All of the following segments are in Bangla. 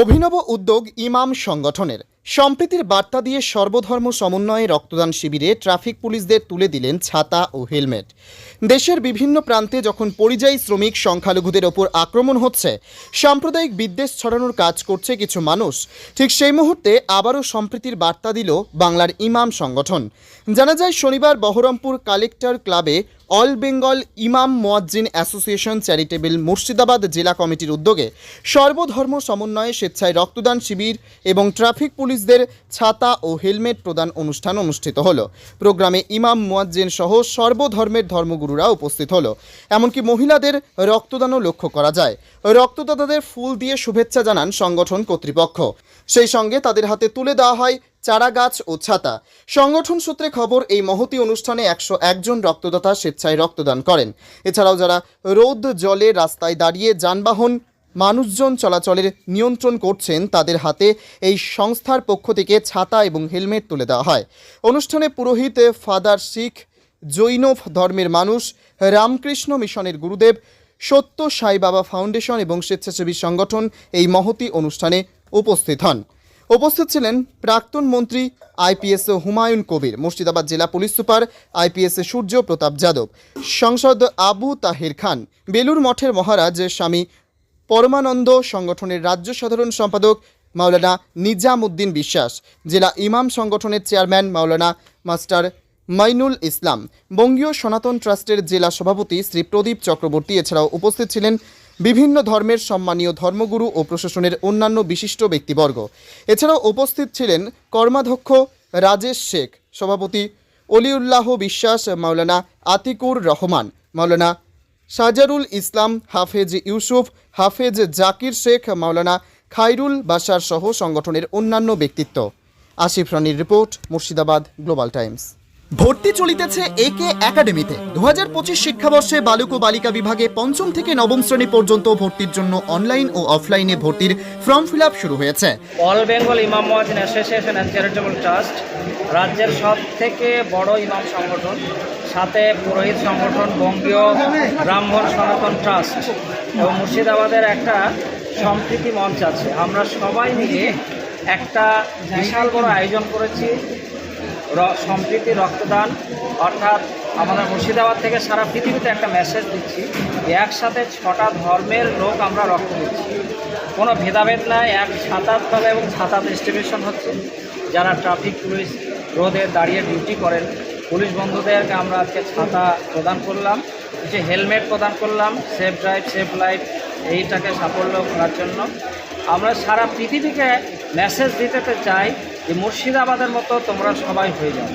অভিনব উদ্যোগ ইমাম সংগঠনের। সম্প্রীতির বার্তা দিয়ে সর্বধর্ম সমন্বয়ে রক্তদান শিবিরে ট্রাফিক পুলিশদের তুলে দিলেন ছাতা ও হেলমেট। দেশের বিভিন্ন প্রান্তে যখন পরিযায়ী শ্রমিক সংখ্যালঘুদের ওপর আক্রমণ হচ্ছে, সাম্প্রদায়িক বিদ্বেষ ছড়ানোর কাজ করছে কিছু মানুষ। ঠিক সেই মুহূর্তে আবারও সম্প্রীতির বার্তা দিল বাংলার ইমাম সংগঠন। জানা যায়, শনিবার বহরমপুর কালেক্টর ক্লাবে অল বেঙ্গল ইমাম মোয়াজ্জিন অ্যাসোসিয়েশন চ্যারিটেবল মুর্শিদাবাদ জেলা কমিটির উদ্যোগে সর্বধর্ম সমন্বয়ে স্বেচ্ছায় রক্তদান শিবির এবং ট্রাফিক পুলিশদের ছাতা ও হেলমেট প্রদান অনুষ্ঠান অনুষ্ঠিত হলো। প্রোগ্রামে ইমাম মুয়াজ্জিন সহ সর্বধর্মের ধর্মগুরুরা উপস্থিত হলো। এমনকি মহিলাদের রক্তদানও লক্ষ্য করা যায়। রক্তদাতাদের ফুল দিয়ে শুভেচ্ছা জানান সংগঠন কর্তৃপক্ষ। সেই সঙ্গে তাদের হাতে তুলে দেওয়া হয় চারা গাছ ও ছাতা। সংগঠন সূত্রে খবর, এই মহতি অনুষ্ঠানে একশো একজন রক্তদাতা স্বেচ্ছায় রক্তদান করেন। এছাড়াও যারা রোদ জলে রাস্তায় দাঁড়িয়ে যানবাহন মানুষজন চলাচলের নিয়ন্ত্রণ করছেন, তাদের হাতে এই সংস্থার পক্ষ থেকে ছাতা এবং হেলমেট তুলে দেওয়া হয়। অনুষ্ঠানে পুরোহিত ফাদার শিখ, জৈন ধর্মের মানুষ, রামকৃষ্ণ মিশনের গুরুদেব, সত্য সাই বাবা ফাউন্ডেশন এবং স্বেচ্ছাসেবী সংগঠন এই মহতি অনুষ্ঠানে উপস্থিত হন। উপস্থিত ছিলেন প্রাক্তন মন্ত্রী আইপিএস হুমায়ুন কবির, মুর্শিদাবাদ জেলা police super IPS Surya Pratap Yadav, সংসদ আবু তাহির খান বেলুর মঠের মহারাজ স্বামী পরমানন্দ সংগঠনের রাজ্য সাধারণ সম্পাদক মাওলানা নিজামুদ্দিন বিশ্বাস, জেলা ইমাম সংগঠনের চেয়ারম্যান মাওলানা মাস্টার মাইনুল ইসলাম, বঙ্গীয় সনাতন ট্রাস্টের জেলা সভাপতি শ্রী প্রদীপ চক্রবর্তী, এছাড়াও উপস্থিত ছিলেন বিভিন্ন ধর্মের সম্মানীয় ধর্মগুরু ও প্রশাসনের অন্যান্য বিশিষ্ট ব্যক্তিবর্গ। এছাড়াও উপস্থিত ছিলেন কর্মাধ্যক্ষ রাজেশ শেখ, সভাপতি অলিউল্লাহ বিশ্বাস, মাওলানা আতিকুর রহমান, মাওলানা সাজারুল ইসলাম, হাফেজ ইউসুফ, হাফেজ জাকির শেখ, মাওলানা খাইরুল বাশার সহ সংগঠনের অন্যান্য ব্যক্তিত্ব। আসিফ রানির রিপোর্ট, মুর্শিদাবাদ, গ্লোবাল টাইমস। ভর্তি চলিতেছে একে একাডেমিতে। দু হাজার পঁচিশ শিক্ষাবর্ষে বালক ও বালিকা বিভাগে পঞ্চম থেকে নবম শ্রেণি পর্যন্ত ভর্তির জন্য অনলাইন ও অফলাইনে ভর্তির ফর্ম ফিল শুরু হয়েছে। অল বেঙ্গল ইমাম মহাজিন অ্যাসোসিয়েশন অ্যান্ড চ্যারিটেবল ট্রাস্ট, রাজ্যের সব থেকে বড় ইমাম সংগঠন, সাথে পুরোহিত সংগঠন, বঙ্গীয় ব্রাহ্মণ সনাতন ট্রাস্ট এবং মুর্শিদাবাদের একটা সম্প্রীতি মঞ্চ আছে। আমরা সবাই মিলে একটা বিশাল বড় আয়োজন করেছি। সম্প্রীতি, রক্তদান, অর্থাৎ আমাদের মুর্শিদাবাদ থেকে সারা পৃথিবীতে একটা মেসেজ দিচ্ছি একসাথে ছটা ধর্মের লোক আমরা রক্ত দিচ্ছি। কোনো ভেদাভেদ নাই, এক সাঁতার ছাতাতভাবে এবং ছাতা ডিস্ট্রিবিউশন হচ্ছে। যারা ট্রাফিক পুলিশ রোদে দাঁড়িয়ে ডিউটি করেন, পুলিশ বন্ধুদেরকে আমরা আজকে ছাতা প্রদান করলাম, যে হেলমেট প্রদান করলাম সেফ ড্রাইভ সেফ লাইফ এইটাকে সাফল্য করার জন্য। আমরা সারা পৃথিবীকে মেসেজ দিতে চাই যে মুর্শিদাবাদের মতো তোমরা সবাই হয়ে যাও।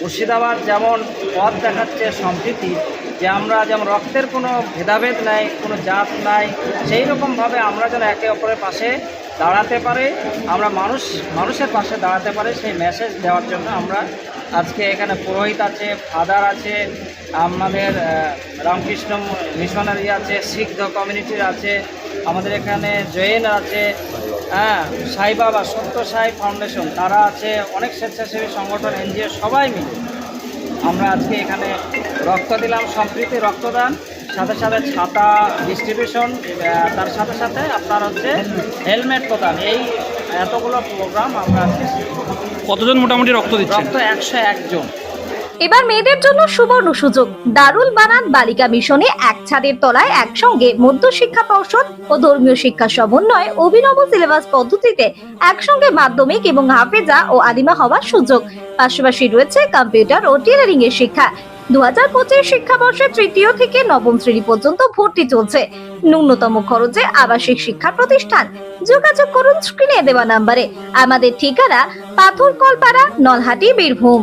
মুর্শিদাবাদ যেমন পথ দেখাচ্ছে সম্প্রীতি, যে আমরা যেমন রক্তের কোনো ভেদাভেদ নাই, কোনো জাত নাই, সেই রকমভাবে আমরা যেন একে অপরের পাশে দাঁড়াতে পারে, আমরা মানুষ, মানুষের পাশে দাঁড়াতে পারে, সেই মেসেজ দেওয়ার জন্য আমরা আজকে এখানে পুরোহিত আছে ফাদার আছে, আমাদের রামকৃষ্ণ মিশনারি আছে, শিখ কমিউনিটির আছে, আমাদের এখানে জৈন আছে হ্যাঁ সাই বাবা সত্য সাই ফাউন্ডেশন তারা আছে অনেক স্বেচ্ছাসেবী সংগঠন এনজিও সবাই মিলে। আমরা আজকে এখানে রক্ত দিলাম সম্প্রীতি রক্তদান সাথে সাথে ছাতা ডিস্ট্রিবিউশন তার সাথে সাথে আপনার হচ্ছে হেলমেট প্রদান। এই এতগুলো প্রোগ্রাম আমরা আজকে কতজন মোটামুটি রক্ত দিচ্ছেন? রক্ত একশো একজন এবার মেয়েদের জন্য সুবর্ণ সুযোগ। দারুল বানান বালিকা মিশনে এক ছাদের তলায় একসঙ্গে মধ্য শিক্ষা পর্ষদ ও ধর্মীয় শিক্ষা সমন্বয়ে অভিনব সিলেবাস পদ্ধতিতে একসঙ্গে মাধ্যমিক এবং হাফেজা ও আদিমা হওয়ার সুযোগ। পাশাপাশি রয়েছে কম্পিউটার ও টেলারিং এর শিক্ষা। দু হাজার পঁচিশ শিক্ষাবর্ষে তৃতীয় থেকে নবম শ্রেণি পর্যন্ত ভর্তি চলছে। ন্যূনতম খরচে আবাসিক শিক্ষা প্রতিষ্ঠান। যোগাযোগ করুন স্ক্রিনে দেওয়া নাম্বারে। আমাদের ঠিকানা পাথর কলপাড়া নলহাটি, বীরভূম।